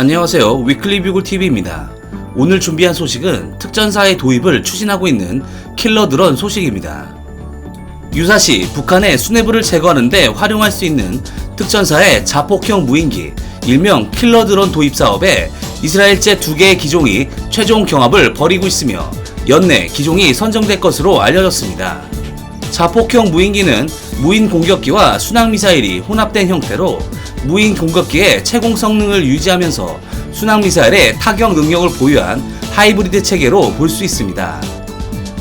안녕하세요. 위클리 뷰글 TV입니다. 오늘 준비한 소식은 특전사의 도입을 추진하고 있는 킬러 드론 소식입니다. 유사시 북한의 수뇌부를 제거하는데 활용할 수 있는 특전사의 자폭형 무인기, 일명 킬러 드론 도입 사업에 이스라엘제 두 개의 기종이 최종 경합을 벌이고 있으며 연내 기종이 선정될 것으로 알려졌습니다. 자폭형 무인기는 무인 공격기와 순항 미사일이 혼합된 형태로 무인 공격기의 채공 성능을 유지하면서 순항 미사일의 타격 능력을 보유한 하이브리드 체계로 볼 수 있습니다.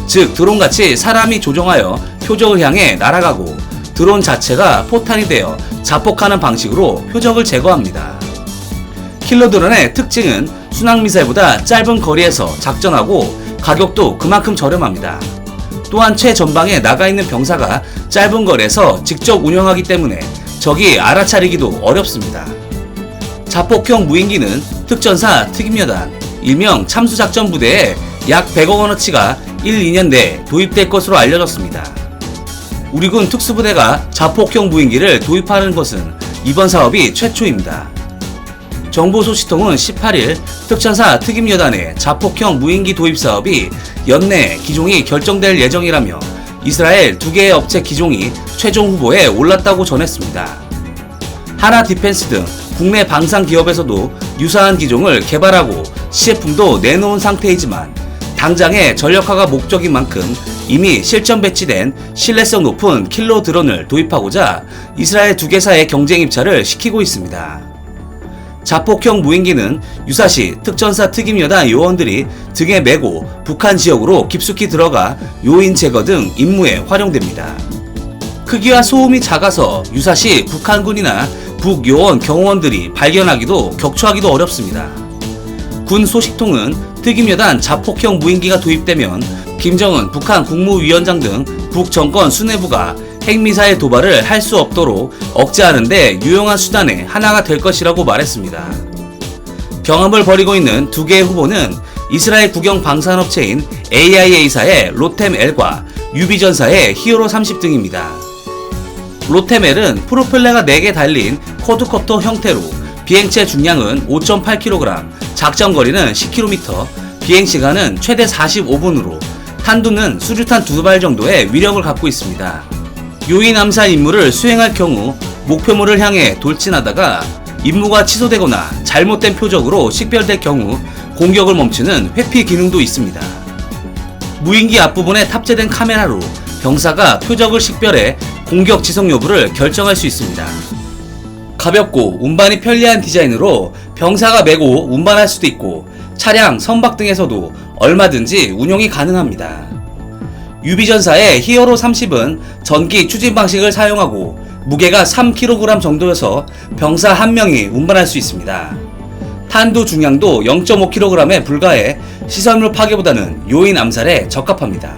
즉 드론같이 사람이 조종하여 표적을 향해 날아가고 드론 자체가 포탄이 되어 자폭하는 방식으로 표적을 제거합니다. 킬러 드론의 특징은 순항 미사일보다 짧은 거리에서 작전하고 가격도 그만큼 저렴합니다. 또한 최전방에 나가 있는 병사가 짧은 거리에서 직접 운영하기 때문에 적이 알아차리기도 어렵습니다. 자폭형 무인기는 특전사 특임여단, 일명 참수작전 부대에 약 100억 원어치가 1, 2년 내에 도입될 것으로 알려졌습니다. 우리군 특수부대가 자폭형 무인기를 도입하는 것은 이번 사업이 최초입니다. 정보 소식통은 18일 특전사 특임여단의 자폭형 무인기 도입 사업이 연내 기종이 결정될 예정이라며 이스라엘 두 개의 업체 기종이 최종 후보에 올랐다고 전했습니다. 하나 디펜스 등 국내 방산 기업에서도 유사한 기종을 개발하고 시제품도 내놓은 상태이지만 당장의 전력화가 목적인 만큼 이미 실전 배치된 신뢰성 높은 킬러 드론을 도입하고자 이스라엘 두 개사의 경쟁 입찰을 시키고 있습니다. 자폭형 무인기는 유사시 특전사 특임여단 요원들이 등에 메고 북한 지역으로 깊숙이 들어가 요인 제거 등 임무에 활용됩니다. 크기와 소음이 작아서 유사시 북한군이나 북요원 경호원들이 발견하기도 격추하기도 어렵습니다. 군 소식통은 특임여단 자폭형 무인기가 도입되면 김정은 북한 국무위원장 등 북정권 수뇌부가 핵미사일 도발을 할 수 없도록 억제하는데 유용한 수단의 하나가 될 것이라고 말했습니다. 경험을 벌이고 있는 두 개의 후보는 이스라엘 국영 방산업체인 AIA사의 로템L과 유비전사의 히어로 30 등입니다. 로템L은 프로펠러가 4개 달린 쿼드컵터 형태로 비행체 중량은 5.8kg, 작전 거리는 10km, 비행 시간은 최대 45분으로 탄두는 수류탄 두 발 정도의 위력을 갖고 있습니다. 요인 암살 임무를 수행할 경우 목표물을 향해 돌진하다가 임무가 취소되거나 잘못된 표적으로 식별될 경우 공격을 멈추는 회피 기능도 있습니다. 무인기 앞부분에 탑재된 카메라로 병사가 표적을 식별해 공격 지속 여부를 결정할 수 있습니다. 가볍고 운반이 편리한 디자인으로 병사가 메고 운반할 수도 있고 차량, 선박 등에서도 얼마든지 운용이 가능합니다. 유비전사의 히어로 30은 전기 추진 방식을 사용하고 무게가 3kg 정도여서 병사 한 명이 운반할 수 있습니다. 탄두 중량도 0.5kg에 불과해 시설물 파괴보다는 요인 암살에 적합합니다.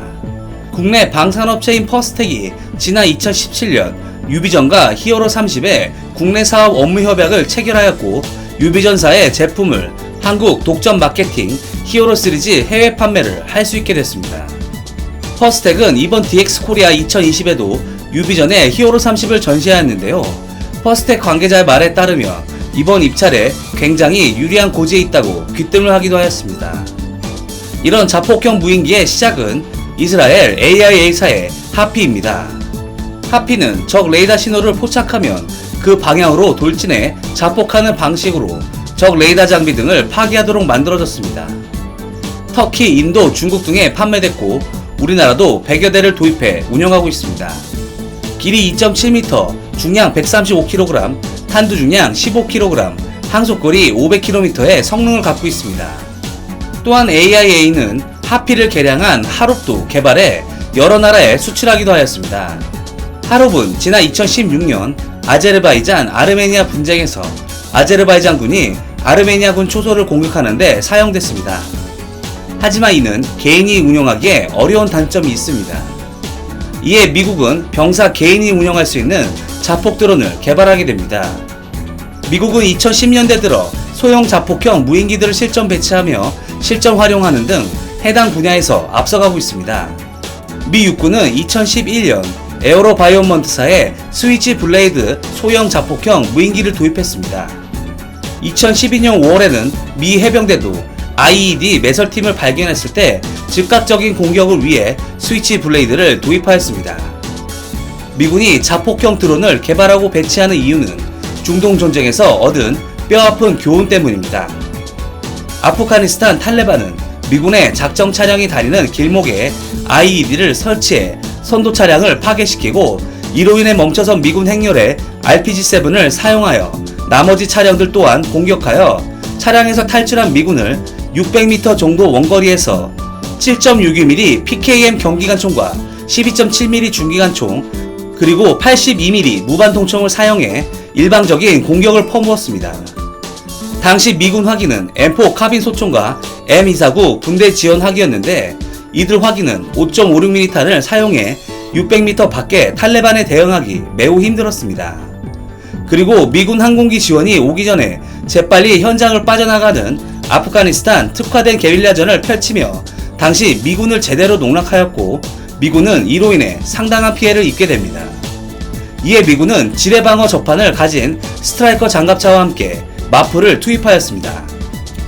국내 방산업체인 퍼스텍이 지난 2017년 유비전과 히어로 30의 국내 사업 업무 협약을 체결하였고 유비전사의 제품을 한국 독점 마케팅 히어로 시리즈 해외 판매를 할 수 있게 됐습니다. 퍼스텍은 이번 DX 코리아 2020에도 유비전의 히어로 30을 전시하였는데요. 퍼스텍 관계자의 말에 따르면 이번 입찰에 굉장히 유리한 고지에 있다고 귀뜸을 하기도 하였습니다. 이런 자폭형 무인기의 시작은 이스라엘 AIA사의 하피입니다. 하피는 적 레이더 신호를 포착하면 그 방향으로 돌진해 자폭하는 방식으로 적 레이더 장비 등을 파괴하도록 만들어졌습니다. 터키, 인도, 중국 등에 판매됐고 우리나라도 100여 대를 도입해 운영하고 있습니다. 길이 2.7m, 중량 135kg, 탄두 중량 15kg, 항속거리 500km의 성능을 갖고 있습니다. 또한 AIA는 하피를 개량한 하롭도 개발해 여러 나라에 수출하기도 하였습니다. 하롭은 지난 2016년 아제르바이잔 아르메니아 분쟁에서 아제르바이잔군이 아르메니아군 초소를 공격하는데 사용됐습니다. 하지만 이는 개인이 운영하기에 어려운 단점이 있습니다. 이에 미국은 병사 개인이 운영할 수 있는 자폭 드론을 개발하게 됩니다. 미국은 2010년대 들어 소형 자폭형 무인기들을 실전 배치하며 실전 활용하는 등 해당 분야에서 앞서가고 있습니다. 미 육군은 2011년 에어로 바이오먼트사의 스위치 블레이드 소형 자폭형 무인기를 도입했습니다. 2012년 5월에는 미 해병대도 IED 매설팀을 발견했을 때 즉각적인 공격을 위해 스위치 블레이드를 도입하였습니다. 미군이 자폭형 드론을 개발하고 배치하는 이유는 중동 전쟁에서 얻은 뼈아픈 교훈 때문입니다. 아프가니스탄 탈레반은 미군의 작정 차량이 다니는 길목에 IED를 설치해 선도 차량을 파괴시키고 이로 인해 멈춰선 미군 행렬에 RPG-7을 사용하여 나머지 차량들 또한 공격하여 차량에서 탈출한 미군을 600m 정도 원거리에서 7.62mm PKM 경기관총과 12.7mm 중기관총 그리고 82mm 무반통총을 사용해 일방적인 공격을 퍼부었습니다. 당시 미군 화기는 M4 카빈 소총과 M249 군대 지원 화기였는데 이들 화기는 5.56mm 탄을 사용해 600m 밖에 탈레반에 대응하기 매우 힘들었습니다. 그리고 미군 항공기 지원이 오기 전에 재빨리 현장을 빠져나가는 아프가니스탄 특화된 게릴라전을 펼치며 당시 미군을 제대로 농락하였고 미군은 이로 인해 상당한 피해를 입게 됩니다. 이에 미군은 지뢰방어 접판을 가진 스트라이커 장갑차와 함께 마프를 투입하였습니다.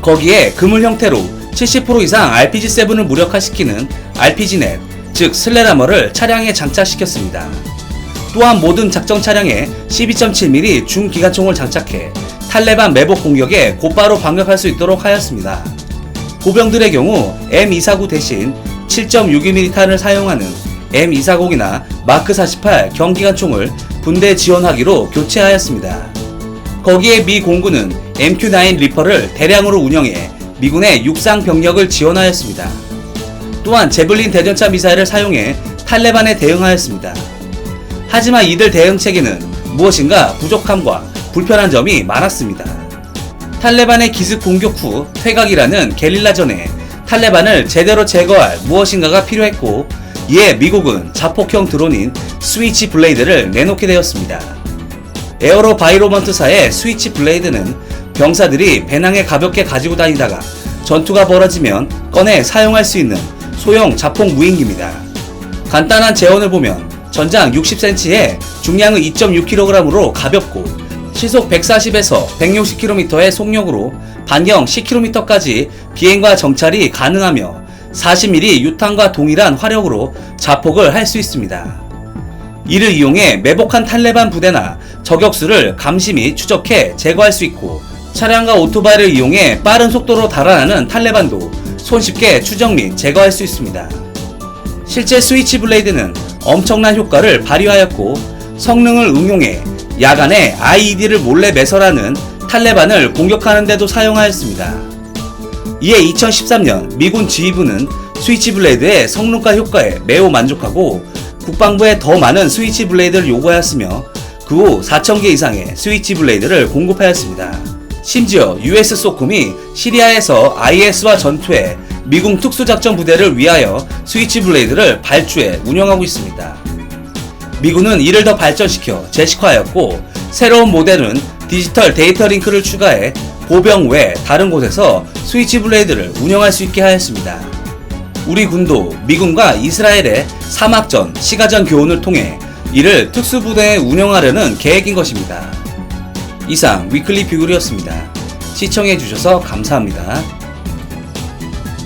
거기에 그물 형태로 70% 이상 RPG-7을 무력화시키는 RPG넷, 즉 슬레라머를 차량에 장착시켰습니다. 또한 모든 작전 차량에 12.7mm 중기관총을 장착해 탈레반 매복 공격에 곧바로 반격할 수 있도록 하였습니다. 보병들의 경우 M249 대신 7.62mm 탄을 사용하는 M240이나 마크 48 경기관총을 분대 지원하기로 교체하였습니다. 거기에 미 공군은 MQ-9 리퍼를 대량으로 운영해 미군의 육상 병력을 지원하였습니다. 또한 제블린 대전차 미사일을 사용해 탈레반에 대응하였습니다. 하지만 이들 대응 체계는 무엇인가 부족함과 불편한 점이 많았습니다. 탈레반의 기습 공격 후 퇴각이라는 게릴라전에 탈레반을 제대로 제거할 무엇인가가 필요했고 이에 미국은 자폭형 드론인 스위치 블레이드를 내놓게 되었습니다. 에어로 바이로먼트사의 스위치 블레이드는 병사들이 배낭에 가볍게 가지고 다니다가 전투가 벌어지면 꺼내 사용할 수 있는 소형 자폭 무인기입니다. 간단한 재원을 보면 전장 60cm에 중량은 2.6kg으로 가볍고 시속 140에서 160km의 속력으로 반경 10km까지 비행과 정찰이 가능하며 40mm 유탄과 동일한 화력으로 자폭을 할 수 있습니다. 이를 이용해 매복한 탈레반 부대나 저격수를 감시 및 추적해 제거할 수 있고 차량과 오토바이를 이용해 빠른 속도로 달아나는 탈레반도 손쉽게 추적 및 제거할 수 있습니다. 실제 스위치 블레이드는 엄청난 효과를 발휘하였고 성능을 응용해 야간에 IED를 몰래 매설하는 탈레반을 공격하는 데도 사용하였습니다. 이에 2013년 미군 지휘부는 스위치 블레이드의 성능과 효과에 매우 만족하고 국방부에 더 많은 스위치 블레이드를 요구하였으며 그 후 4,000개 이상의 스위치 블레이드를 공급하였습니다. 심지어 US 소콤이 시리아에서 IS와 전투해 미군 특수작전 부대를 위하여 스위치 블레이드를 발주해 운영하고 있습니다. 미군은 이를 더 발전시켜 제식화하였고 새로운 모델은 디지털 데이터 링크를 추가해 보병 외 다른 곳에서 스위치 블레이드를 운영할 수 있게 하였습니다. 우리 군도 미군과 이스라엘의 사막전, 시가전 교훈을 통해 이를 특수부대에 운영하려는 계획인 것입니다. 이상 위클리 뷰글이었습니다. 시청해주셔서 감사합니다.